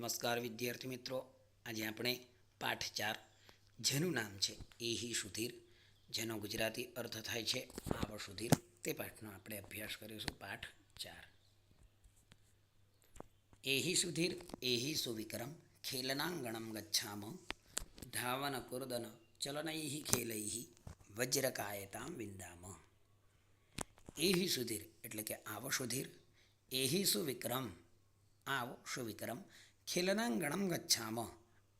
નમસ્કાર વિદ્યાર્થી મિત્રો. આજે આપણે પાઠ ચાર, જેનું નામ છે એહી સુધીર. જેનો ગુજરાતી અર્થ થાય છે આવ સુધીર. તે પાઠનો આપણે અભ્યાસ કરીશું પાઠ ચાર. એહી સુધીર, એહી સુવિક્રમ ખેલનાંગણમ ગચ્છામ, ધાવન કુર્દન ચલનૈ ખેલૈ વજ્રકાયતામ વિંદામ. એહી સુધીર એટલે કે આવ સુધીર. એહી સુવિક્રમ, આવ સુવિક્રમ ખેલનાંગણમ ગચ્છામ.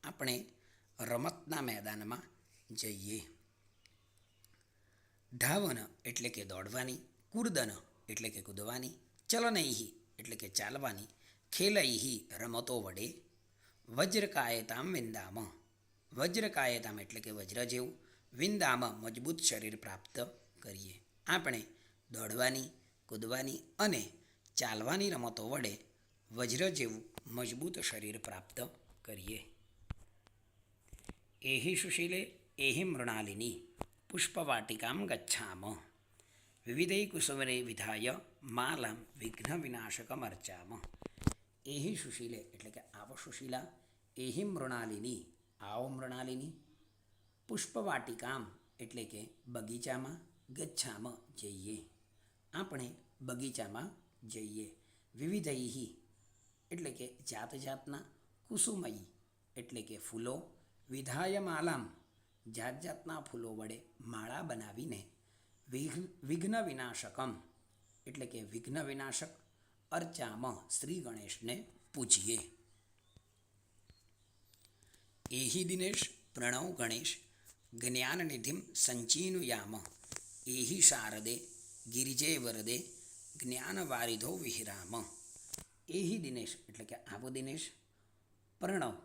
આપણે રમતના મેદાનમાં જઈએ. ધાવન એટલે કે દોડવાની, કુર્દન એટલે કે કૂદવાની, ચલનૈહી એટલે કે ચાલવાની, ખેલૈહી રમતો વડે, વજ્રકાયતામ વિંદામ. વજ્રકાયતામ એટલે કે વજ્ર જેવું, વિંદામ મજબૂત શરીર પ્રાપ્ત કરીએ. આપણે દોડવાની, કૂદવાની અને ચાલવાની રમતો વડે વજ્ર જેવું મજબૂત શરીર પ્રાપ્ત કરીએ એહી સુશીલે એહી મૃણાલિની પુષ્પવાટિકામ ગચ્છામ વિવિધૈ કુસુમરે વિધાય માલામ વિઘ્ન વિનાશકમર્ચામ એહી સુશીલે એટલે કે આવ સુશીલા એહી મૃણાલિની આવો મૃણાલિની પુષ્પવાટિકામ એટલે કે બગીચામાં ગચ્છામ જઈએ આપણે બગીચામાં જઈએ વિવિધૈહી એટલે કે જાત જાતના કુસુમયી, એટલે કે ફૂલો, વિધાય માલામ, જાત જાતના ફૂલો વડે માળા બનાવીને વિઘ્ન વિનાશકમ, એટલે કે વિઘ્ન વિનાશક અર્ચામ શ્રી ગણેશને પૂજીએ. એહી દિનેશ પ્રણવ ગણેશ જ્ઞાનનિધિમ સંચીનુયામ, એહી શારદે ગિરિજે વરદે જ્ઞાનવારિધો વિહિરામ. એહી દિનેશ એટલે કે આવો દિનેશ, પ્રણવ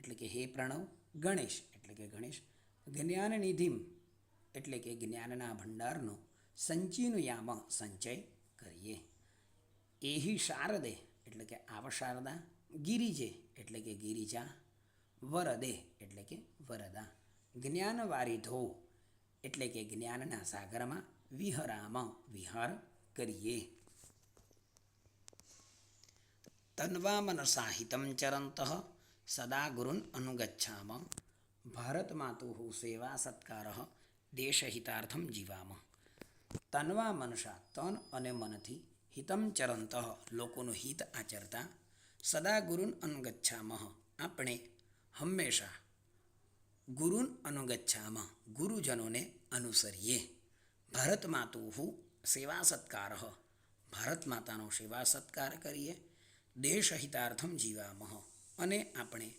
એટલે કે હે પ્રણવ, ગણેશ એટલે કે ગણેશ જ્ઞાનનિધિમ એટલે કે જ્ઞાનના ભંડારનો સંચીનું યામ સંચય કરીએ. એહી શારદે એટલે કે આવ શારદા, ગિરિજે એટલે કે ગિરિજા, વરદે એટલે કે વરદા, જ્ઞાનવારિધો એટલે કે જ્ઞાનના સાગરમાં વિહરામ વિહાર કરીએ. તન્વા મનસાહિતમ ચરંત સદા ગુરુન અનુગચ્છામ ભારત માતુ સેવા સત્કાર દેશહિતાર્થમ જીવામ તન્વા મનસા તન અને મનથી હિતમ ચરંત લોકોનું હિત આચરતા સદા ગુરુન અનુગચ્છામ આપણે હંમેશા ગુરુન અનુગચ્છામ ગુરુજનોને અનુસરીએ ભારત માતુ સેવા સત્કાર ભારત માતાનો સેવા સત્કાર કરીએ દેશહિતાર્થમ જીવામહ. અને આપણે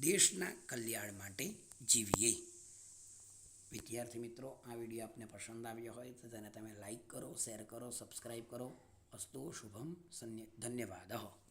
દેશના કલ્યાણ માટે જીવીએ. વિદ્યાર્થી મિત્રો, આ વીડિયો આપને પસંદ આવ્યો હોય તો તેને તમે લાઈક કરો શેર કરો સબસ્ક્રાઈબ કરો. અસ્તુ શુભમ ધન્યવાદ.